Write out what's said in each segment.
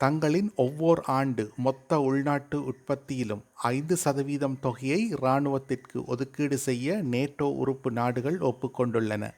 தங்களின் ஒவ்வொரு ஆண்டு மொத்த உள்நாட்டு உற்பத்தியிலும் ஐந்து சதவீதம் தொகையை இராணுவத்திற்கு ஒதுக்கீடு செய்ய நேட்டோ உறுப்பு நாடுகள் ஒப்புக்கொண்டுள்ளன.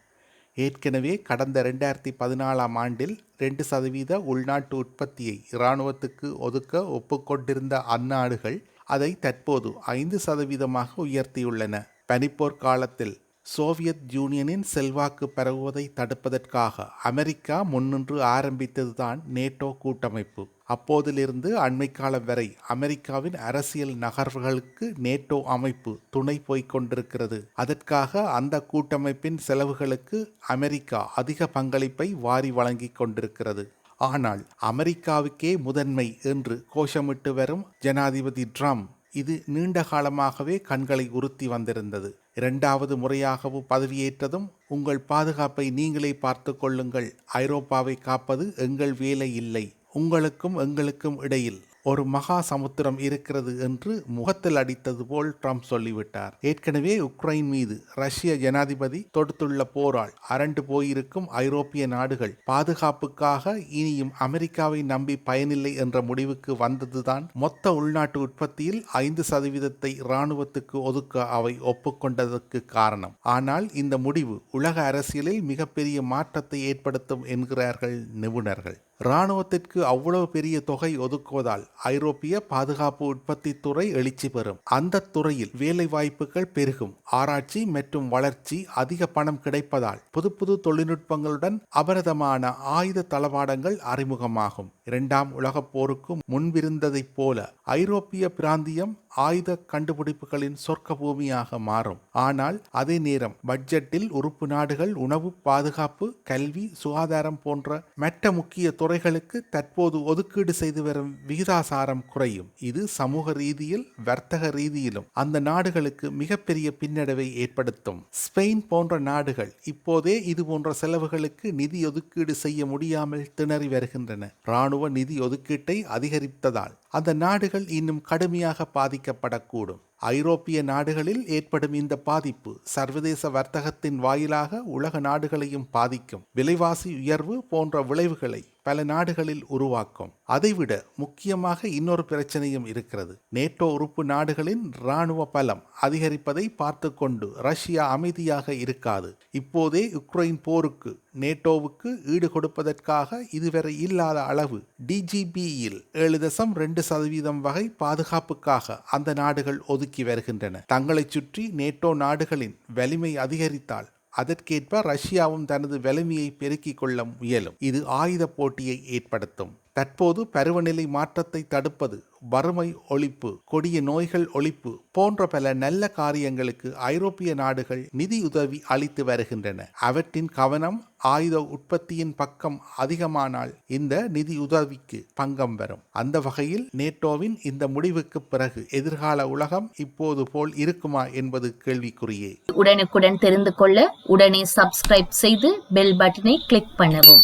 ஏற்கனவே கடந்த ரெண்டாயிரத்தி பதினாலாம் ஆண்டில் ரெண்டு சதவீத உள்நாட்டு உற்பத்தியை இராணுவத்துக்கு ஒதுக்க ஒப்புக்கொண்டிருந்த அந்நாடுகள் அதை தற்போது ஐந்து சதவீதமாக உயர்த்தியுள்ளன. பனிப்போர் காலத்தில் சோவியத் யூனியனின் செல்வாக்கு பரவுவதை தடுப்பதற்காக அமெரிக்கா முன்னின்று ஆரம்பித்ததுதான் நேட்டோ கூட்டமைப்பு. அப்போதிலிருந்து அண்மை காலம் வரை அமெரிக்காவின் அரசியல் நகர்வுகளுக்கு நேட்டோ அமைப்பு துணை போய்க் கொண்டிருக்கிறது. அதற்காக அந்த கூட்டமைப்பின் செலவுகளுக்கு அமெரிக்கா அதிக பங்களிப்பை வாரி வழங்கிக் கொண்டிருக்கிறது. ஆனால் அமெரிக்காவுக்கே முதன்மை என்று கோஷமிட்டு வரும் ஜனாதிபதி ட்ரம்ப் இது நீண்ட காலமாகவே கண்களை உறுத்தி வந்திருந்தது. இரண்டாவது முறையாகவும் பதவியேற்றதும் உங்கள் பாதுகாப்பை நீங்களே பார்த்து கொள்ளுங்கள். ஐரோப்பாவை காப்பது எங்கள் வேலை இல்லை. உங்களுக்கும் எங்களுக்கும் இடையில் ஒரு மகா சமுத்திரம் இருக்கிறது என்று முகத்தில் அடித்தது போல் ட்ரம்ப் சொல்லிவிட்டார். ஏற்கனவே உக்ரைன் மீது ரஷ்ய ஜனாதிபதி தொடுத்துள்ள போரால் அரண்டு போயிருக்கும் ஐரோப்பிய நாடுகள் பாதுகாப்புக்காக இனியும் அமெரிக்காவை நம்பி பயனில்லை என்ற முடிவுக்கு வந்ததுதான் மொத்த உள்நாட்டு உற்பத்தியில் ஐந்து சதவீதத்தை இராணுவத்துக்கு ஒதுக்க அவை ஒப்புக்கொண்டதற்கு காரணம். ஆனால் இந்த முடிவு உலக அரசியலில் மிகப்பெரிய மாற்றத்தை ஏற்படுத்தும் என்கிறார்கள் நிபுணர்கள். இராணுவத்திற்கு அவ்வளவு பெரிய தொகை ஒதுக்குவதால் ஐரோப்பிய பாதுகாப்பு உற்பத்தி துறை எழுச்சி பெறும். அந்த துறையில் வேலை வாய்ப்புகள் பெருகும். ஆராய்ச்சி மற்றும் வளர்ச்சி அதிக பணம் கிடைப்பதால் புது புது தொழில்நுட்பங்களுடன் அபரதமான ஆயுத தளவாடங்கள் அறிமுகமாகும். இரண்டாம் உலகப் போருக்கு முன்பிருந்ததைப் போல ஐரோப்பிய பிராந்தியம் ஆயுத கண்டுபிடிப்புகளின் சொர்க்க பூமியாக மாறும். ஆனால் அதே நேரம் பட்ஜெட்டில் உறுப்பு நாடுகள் உணவு பாதுகாப்பு கல்வி சுகாதாரம் போன்ற மற்ற முக்கிய துறை துறைகளுக்கு தற்போது ஒதுக்கீடு செய்து வரும் விகிதாசாரம் குறையும். இது சமூக ரீதியில் வர்த்தக ரீதியிலும் அந்த நாடுகளுக்கு மிகப்பெரிய பின்னடைவை ஏற்படுத்தும். ஸ்பெயின் போன்ற நாடுகள் இப்போதே இது போன்ற செலவுகளுக்கு நிதி ஒதுக்கீடு செய்ய முடியாமல் திணறி வருகின்றன. இராணுவ நிதி ஒதுக்கீட்டை அதிகரித்ததால் அந்த நாடுகள் இன்னும் கடுமையாக பாதிக்கப்படக்கூடும். ஐரோப்பிய நாடுகளில் ஏற்படும் இந்த பாதிப்பு சர்வதேச வர்த்தகத்தின் வாயிலாக உலக நாடுகளையும் பாதிக்கும். விலைவாசி உயர்வு போன்ற விளைவுகளை பல நாடுகளில் உருவாக்கும். அதைவிட முக்கியமாக இன்னொரு பிரச்சனையும் இருக்கிறது. நேட்டோ உறுப்பு நாடுகளின் இராணுவ பலம் அதிகரிப்பதை பார்த்து கொண்டு ரஷ்யா அமைதியாக இருக்காது. இப்போதே உக்ரைன் போருக்கு நேட்டோவுக்கு ஈடு கொடுப்பதற்காக இதுவரை இல்லாத அளவு டிஜிபியில் ஏழு தசம் ரெண்டு சதவீதம் வகை பாதுகாப்புக்காக அந்த நாடுகள் ஒதுக்கி வருகின்றன. தங்களைச் சுற்றி நேட்டோ நாடுகளின் வலிமை அதிகரித்தால் அதற்கேற்ப ரஷ்யாவும் தனது வலிமையை பெருக்கிக் கொள்ள முயலும். இது ஆயுத போட்டியை ஏற்படுத்தும். தற்போது பருவநிலை மாற்றத்தை தடுப்பது வறுமை ஒழிப்பு கொடிய நோய்கள் ஒழிப்பு போன்ற பல நல்ல காரியங்களுக்கு ஐரோப்பிய நாடுகள் நிதியுதவி அளித்து வருகின்றன. அவற்றின் கவனம் ஆயுத உற்பத்தியின் பக்கம் அதிகமானால் இந்த நிதியுதவிக்கு பங்கம் வரும். அந்த வகையில் நேட்டோவின் இந்த முடிவுக்கு பிறகு எதிர்கால உலகம் இப்போது போல் இருக்குமா என்பது கேள்விக்குறியே. உடனுக்குடன் தெரிந்து கொள்ள உடனே சப்ஸ்கிரைப் செய்து பெல் பட்டனை கிளிக் பண்ணவும்.